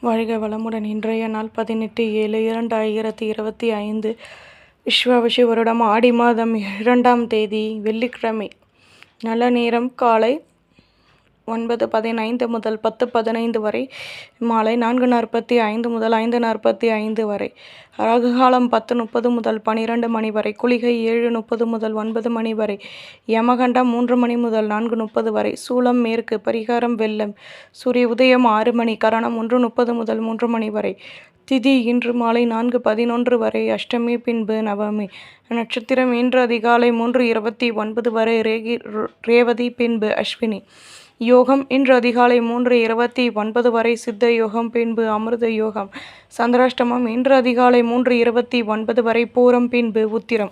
வாழ்க வளமுடன். இன்றைய நாள் பதினெட்டு ஏழு இரண்டாயிரத்தி இருபத்தி ஐந்து. விஸ்வாவசு வருடம் ஆடி மாதம் இரண்டாம் தேதி வெள்ளிக்கிழமை. நல்ல நேரம். காலை ஒன்பது பதினைந்து முதல் பத்து பதினைந்து வரை மாலை நான்கு நாற்பத்தி ஐந்து முதல் ஐந்து நாற்பத்தி ஐந்து வரை ராகு காலம் பத்து முப்பது முதல் பனிரெண்டு மணி வரை குளிகை ஏழு முப்பது முதல் ஒன்பது மணி வரை யமகண்டம் மூன்று மணி முதல் நான்கு முப்பது வரை சூளம் மேற்கு பரிகாரம் வெள்ளம் சூரிய உதயம் ஆறு மணி கரணம் ஒன்று முப்பது முதல் மூன்று மணி வரை திதி இன்று மாலை நான்கு பதினொன்று வரை அஷ்டமி பின்பு நவமி நட்சத்திரம் இன்று அதிகாலை மூன்று இருபத்தி ஒன்பது வரை ரேகி ரேவதி பின்பு அஸ்வினி யோகம் இன்று அதிகாலை மூன்று இருபத்தி ஒன்பது வரை சித்த யோகம் பின்பு அமிர்த யோகம். சந்திராஷ்டமம் இன்று அதிகாலை மூன்று இருபத்தி ஒன்பது வரை பூரம் பின்பு உத்திரம்.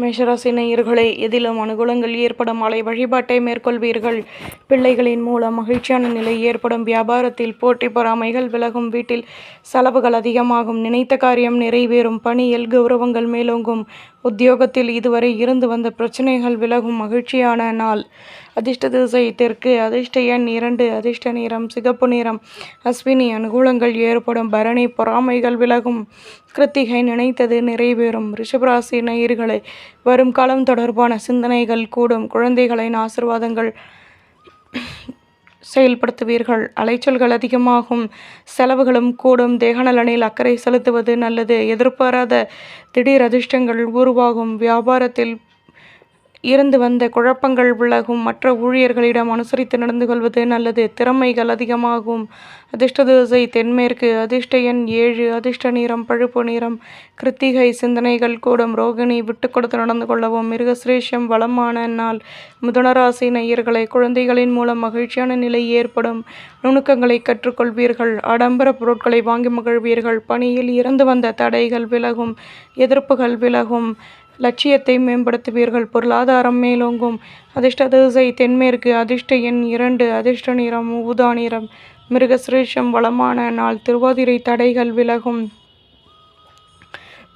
மேஷராசி நேயர்களே எதிலும் அனுகூலங்கள் ஏற்படும் அலை வழிபாட்டை மேற்கொள்வீர்கள். பிள்ளைகளின் மூலம் மகிழ்ச்சியான நிலை ஏற்படும். வியாபாரத்தில் போட்டி பொறாமைகள் விலகும். வீட்டில் செலவுகள் அதிகமாகும். நினைத்த காரியம் நிறைவேறும். பணியில் கௌரவங்கள் மேலோங்கும். உத்தியோகத்தில் இதுவரை இருந்து வந்த பிரச்சனைகள் விலகும் மகிழ்ச்சியான நாள். அதிர்ஷ்ட திசை தெற்கு அதிர்ஷ்ட எண் இரண்டு அதிர்ஷ்ட நிறம் சிகப்பு நிறம். அஸ்வினி அனுகூலங்கள் ஏற்படும் பரணி பொறாமைகள் விலகும். கிருத்திகை நினைத்தது நிறைவேறும். ரிஷபராசி நேயர்களை வரும் காலம் தொடர்பான சிந்தனைகள் கூடும். குழந்தைகளின் ஆசிர்வாதங்கள் செயல்படுத்துவீர்கள். அலைச்சல்கள் அதிகமாகும். செலவுகளும் கூடும். தேகநலனில் அக்கறை செலுத்துவது நல்லது. எதிர்பாராத திடீர் அதிர்ஷ்டங்கள் உருவாகும். வியாபாரத்தில் இருந்து வந்த குழப்பங்கள் விலகும். மற்ற ஊழியர்களிடம் அனுசரித்து நடந்து கொள்வது நல்லது. திறமைகள் அதிகமாகும். அதிர்ஷ்ட திசை தென்மேற்கு. அதிர்ஷ்ட எண் ஏழு. அதிர்ஷ்ட நிறம் பழுப்பு நிறம். கிருத்திகை சிந்தனைகள் கூடும். ரோகிணி விட்டு கொடுத்து நடந்து கொள்ளவும். மிருகசிரேஷம் வளமான நாள். மிதுனராசி நேயர்களை குழந்தைகளின் மூலம் மகிழ்ச்சியான நிலை ஏற்படும். நுணுக்கங்களை கற்றுக்கொள்வீர்கள். ஆடம்பர பொருட்களை வாங்கி மகிழ்வீர்கள். பணியில் இறந்து வந்த தடைகள் விலகும். எதிர்ப்புகள் விலகும். லட்சியத்தை மேம்படுத்துவீர்கள். பொருளாதாரம் மேலோங்கும். அதிர்ஷ்ட திசை தென்மேற்கு. அதிர்ஷ்ட எண் இரண்டு. அதிர்ஷ்ட நிறம் ஊதா நிறம். மிருகசிரேஷம் வளமான நாள். திருவாதிரை தடைகள் விலகும்.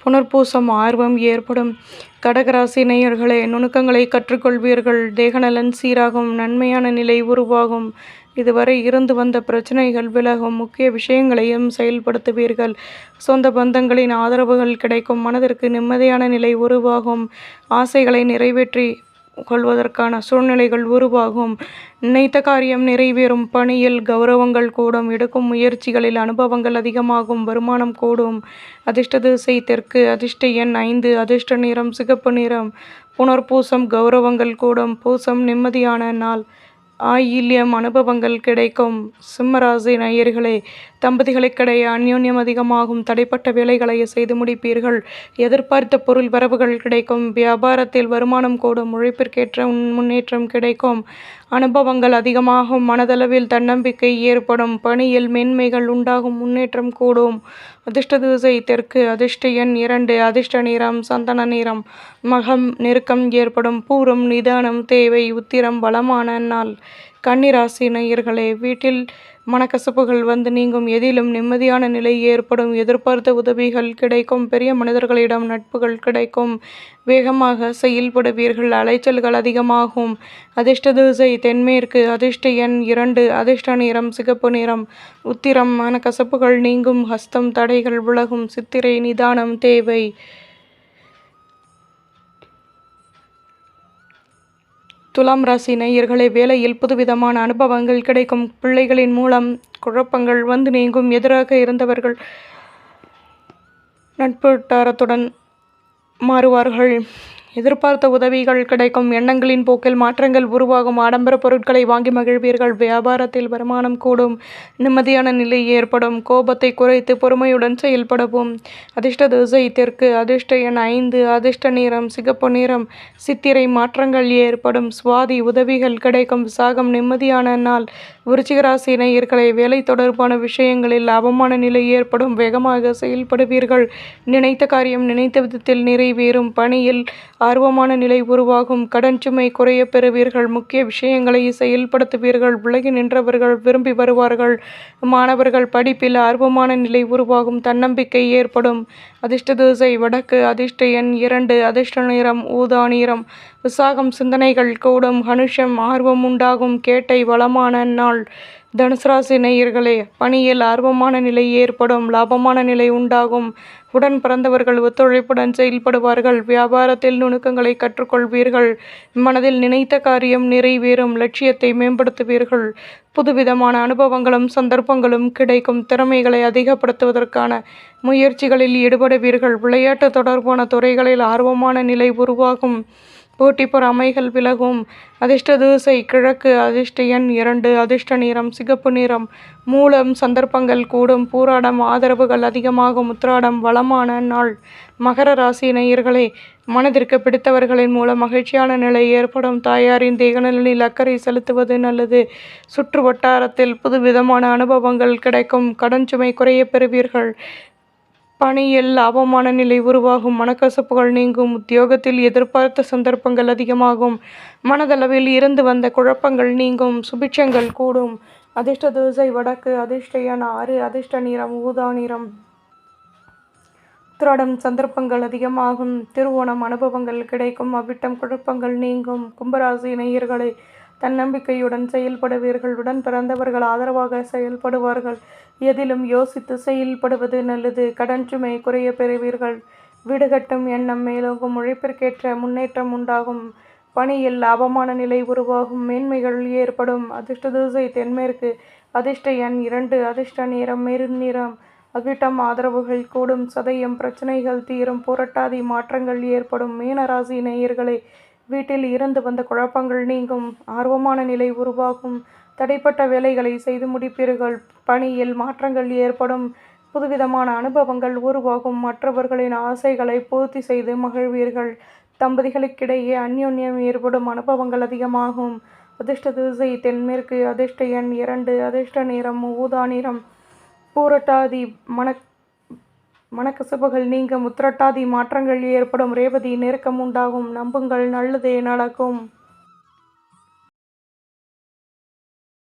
புனர்பூசம் ஆர்வம் ஏற்படும். கடகராசி நேயர்களே நுணுக்கங்களை கற்றுக்கொள்வீர்கள். தேகநலன் சீராகும் நன்மையான நிலை உருவாகும். இதுவரை இருந்து வந்த பிரச்சனைகள் விலகும். முக்கிய விஷயங்களையும் செயல்படுத்துவீர்கள். சொந்த பந்தங்களின் ஆதரவுகள் கிடைக்கும். மனதிற்கு நிம்மதியான நிலை உருவாகும். ஆசைகளை நிறைவேற்றி கொள்வதற்கான சூழ்நிலைகள் உருவாகும். நினைத்த காரியம் நிறைவேறும். பணியில் கௌரவங்கள் கூடும். எடுக்கும் முயற்சிகளில் அனுபவங்கள் அதிகமாகும். வருமானம் கூடும். அதிர்ஷ்ட திசை தெற்கு. அதிர்ஷ்ட எண் ஐந்து. அதிர்ஷ்ட நிறம் சிகப்பு நிறம். புனர்பூசம் கௌரவங்கள் கூடும். பூசம் நிம்மதியான நாள். ஆயில்யம் அனுபவங்கள் கிடைக்கும். சிம்மராசி நேயர்களே தம்பதிகளுக்கிடையே அந்யோன்யம் அதிகமாகும். தடைப்பட்ட வேலைகளை செய்து முடிப்பீர்கள். எதிர்பார்த்த பொருள் வரவுகள் கிடைக்கும். வியாபாரத்தில் வருமானம் கூடும். உழைப்பிற்கேற்ற முன்னேற்றம் கிடைக்கும். அனுபவங்கள் அதிகமாகும். மனதளவில் தன்னம்பிக்கை ஏற்படும். பணியில் மேன்மைகள் உண்டாகும். முன்னேற்றம் கூடும். அதிர்ஷ்ட திசை தெற்கு. அதிர்ஷ்ட எண் இரண்டு. அதிர்ஷ்ட நிறம் சந்தன நிறம். மகம் நெருக்கம் ஏற்படும். பூரம் நிதானம் தேவை உத்திரம் வளமான நாள். கன்னிராசி நேயர்களே வீட்டில் மனக்கசப்புகள் வந்து நீங்கும். எதிலும் நிம்மதியான நிலை ஏற்படும். எதிர்பார்த்த உதவிகள் கிடைக்கும். பெரிய மனிதர்களிடம் நட்புகள் கிடைக்கும். வேகமாக செயல்படுவீர்கள். அலைச்சல்கள் அதிகமாகும். அதிர்ஷ்ட திசை தென்மேற்கு அதிர்ஷ்ட எண் இரண்டு அதிர்ஷ்ட நிறம் சிகப்பு நிறம். உத்திரம் மனக்கசப்புகள் நீங்கும். ஹஸ்தம் தடைகள் விலகும். சித்திரை நிதானம் தேவை. துலாம் ராசி நேயர்களை வேலையில் புதுவிதமான அனுபவங்கள் கிடைக்கும். பிள்ளைகளின் மூலம் குழப்பங்கள் வந்து நீங்கும். எதிராக இருந்தவர்கள் நட்புட்டாரத்துடன் மாறுவார்கள். எதிர்பார்த்த உதவிகள் கிடைக்கும். எண்ணங்களின் போக்கில் மாற்றங்கள் உருவாகும். ஆடம்பர பொருட்களை வாங்கி மகிழ்வீர்கள். வியாபாரத்தில் வருமானம் கூடும். நிம்மதியான நிலை ஏற்படும். கோபத்தை குறைத்து பொறுமையுடன் செயல்படவும். அதிர்ஷ்ட திசை தெற்கு. அதிர்ஷ்ட எண் ஐந்து. அதிர்ஷ்ட நிறம் சிகப்பு நிறம். சித்திரை மாற்றங்கள் ஏற்படும். சுவாதி உதவிகள் கிடைக்கும். விசாகம் நிம்மதியான நாள். விருச்சிகராசி நேயர்களை வேலை தொடர்பான விஷயங்களில் அவமான நிலை ஏற்படும். வேகமாக செயல்படுவீர்கள். நினைத்த காரியம் நினைத்த விதத்தில் நிறைவேறும். பணியில் ஆர்வமான நிலை உருவாகும். கடன் சுமை குறைய பெறுவீர்கள். முக்கிய விஷயங்களை செயல்படுத்துவீர்கள். விலகி நின்றவர்கள் விரும்பி வருவார்கள். மாணவர்கள் படிப்பில் ஆர்வமான நிலை உருவாகும். தன்னம்பிக்கை ஏற்படும். அதிர்ஷ்ட திசை வடக்கு அதிர்ஷ்ட எண் இரண்டு அதிர்ஷ்ட நிறம் ஊதா நிறம். விசாகம் சிந்தனைகள் கூடும். கனுஷம் ஆர்வம் உண்டாகும். கேட்டை வளமான நாள். தனுசு ராசி நேயர்களே பணியில் ஆர்வமான நிலை ஏற்படும் லாபமான நிலை உண்டாகும். உடன் பிறந்தவர்கள் ஒத்துழைப்புடன் செயல்படுவார்கள். வியாபாரத்தில் நுணுக்கங்களை கற்றுக்கொள்வீர்கள். மனதில் நினைத்த காரியம் நிறைவேறும் லட்சியத்தை மேம்படுத்துவீர்கள். புதுவிதமான அனுபவங்களும் சந்தர்ப்பங்களும் கிடைக்கும். திறமைகளை அதிகப்படுத்துவதற்கான முயற்சிகளில் ஈடுபடுவீர்கள். விளையாட்டு தொடர்பான துறைகளில் ஆர்வமான நிலை உருவாகும். போட்டி பொறாமைகள் விலகும். அதிர்ஷ்ட தூசை கிழக்கு அதிர்ஷ்ட எண் இரண்டு அதிர்ஷ்ட நிறம் சிகப்பு நிறம். மூலம் சந்தர்ப்பங்கள் கூடும். பூராடம் ஆதரவுகள் அதிகமாகும். உத்ராடம் வளமான நாள். மகர ராசி நேயர்களே மனதிற்கு பிடித்தவர்களின் மூலம் மகிழ்ச்சியான நிலை ஏற்படும். தாயாரின் தேகநலனில் அக்கறை செலுத்துவது நல்லது. சுற்று வட்டாரத்தில் புதுவிதமான அனுபவங்கள் கிடைக்கும். கடன் சுமை குறைய பெறுவீர்கள். பணியில் லாபமான நிலை உருவாகும். மனக்கசப்புகள் நீங்கும். உத்தியோகத்தில் எதிர்பார்த்த சந்தர்ப்பங்கள் அதிகமாகும். மனதளவில் இருந்து வந்த குழப்பங்கள் நீங்கும். சுபிட்சங்கள் கூடும். அதிர்ஷ்ட தோசை வடக்கு அதிர்ஷ்ட என ஆறு அதிர்ஷ்ட நிறம் ஊதா நிறம். உத்திராடம் சந்தர்ப்பங்கள் அதிகமாகும். திருவோணம் அனுபவங்கள் கிடைக்கும். அவ்விட்டம் குழப்பங்கள் நீங்கும். கும்பராசி நேயர்களை தன்னம்பிக்கையுடன் செயல்படுவீர்கள் உடன் பிறந்தவர்கள் ஆதரவாக செயல்படுவார்கள். எதிலும் யோசித்து செயல்படுவது நல்லது. கடன் சுமை குறைய பெறுவீர்கள். வீடுகட்டும் எண்ணம் மேலோகும் உழைப்பிற்கேற்ற முன்னேற்றம் உண்டாகும். பணியில் லாபமான நிலை உருவாகும். மேன்மைகள் ஏற்படும். அதிர்ஷ்ட திசை தென்மேற்கு. அதிர்ஷ்ட எண் இரண்டு. அதிர்ஷ்ட நேரம் மெருநிறம். நிறம் ஆதரவுகள் கூடும். சதயம் பிரச்சனைகள் தீரும். புரட்டாதி மாற்றங்கள் ஏற்படும். மீனராசி நேயர்களை வீட்டில் இருந்து வந்த குழப்பங்கள் நீங்கும். ஆர்வமான நிலை உருவாகும். தடைப்பட்ட வேலைகளை செய்து முடிப்பீர்கள். பணியில் மாற்றங்கள் ஏற்படும். புதுவிதமான அனுபவங்கள் உருவாகும். மற்றவர்களின் ஆசைகளை பூர்த்தி செய்து மகிழ்வீர்கள். தம்பதிகளுக்கிடையே அந்யோன்யம் ஏற்படும் அனுபவங்கள் அதிகமாகும். அதிர்ஷ்ட திசை தென்மேற்கு அதிர்ஷ்ட எண் இரண்டு அதிர்ஷ்ட நிறம் ஊதா நிறம். பூரட்டாதி மன மனக்கசப்புகள் நீங்க முத்திரட்டாதி மாற்றங்கள் ஏற்படும் ரேவதி நெருக்கம் உண்டாகும் நம்புங்கள் நல்லதே நடக்கும்.